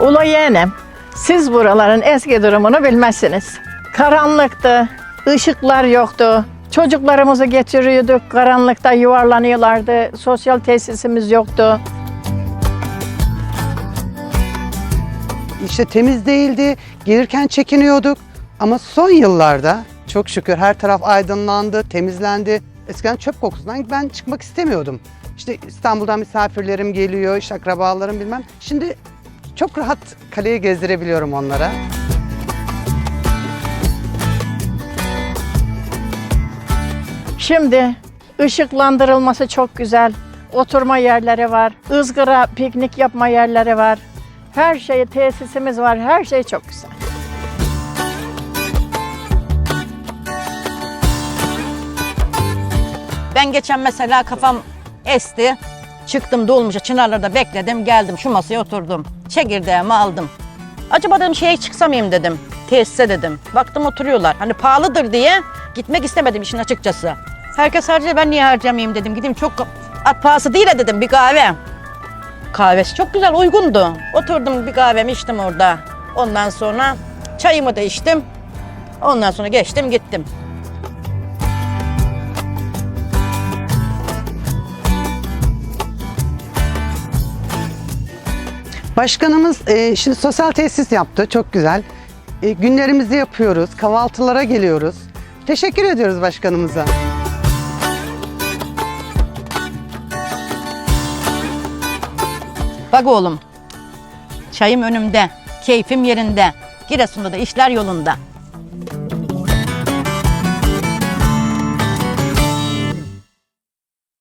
Ulu yeğenim, siz buraların eski durumunu bilmezsiniz. Karanlıktı, ışıklar yoktu. Çocuklarımızı getiriyorduk, karanlıkta yuvarlanıyorlardı. Sosyal tesisimiz yoktu. İşte temiz değildi. Gelirken çekiniyorduk. Ama son yıllarda çok şükür her taraf aydınlandı, temizlendi. Eskiden çöp kokusundan ben çıkmak istemiyordum. İşte İstanbul'dan misafirlerim geliyor, işte akrabalarım bilmem. Şimdi çok rahat kaleyi gezdirebiliyorum onlara. Şimdi ışıklandırılması çok güzel. Oturma yerleri var, ızgara, piknik yapma yerleri var. Her şey, tesisimiz var, her şey çok güzel. Ben geçen mesela kafam esti. Çıktım dolmuşa Çınarlar'da bekledim geldim şu masaya oturdum. Çekirdeğimi aldım. Acaba dedim şeye çıksam mıyım dedim. Tesise dedim. Baktım oturuyorlar. Hani pahalıdır diye gitmek istemedim işin açıkçası. Herkes harcıyor ben niye harcamayayım dedim. Gideyim çok at pahası değil de dedim bir kahve. Kahvesi çok güzel uygundu. Oturdum bir kahvemi içtim orada. Ondan sonra çayımı da içtim. Ondan sonra geçtim gittim. Başkanımız e, şimdi sosyal tesis yaptı. Çok güzel. E, günlerimizi yapıyoruz. Kahvaltılara geliyoruz. Teşekkür ediyoruz başkanımıza. Bak oğlum, çayım önümde, keyfim yerinde. Giresun'da da işler yolunda.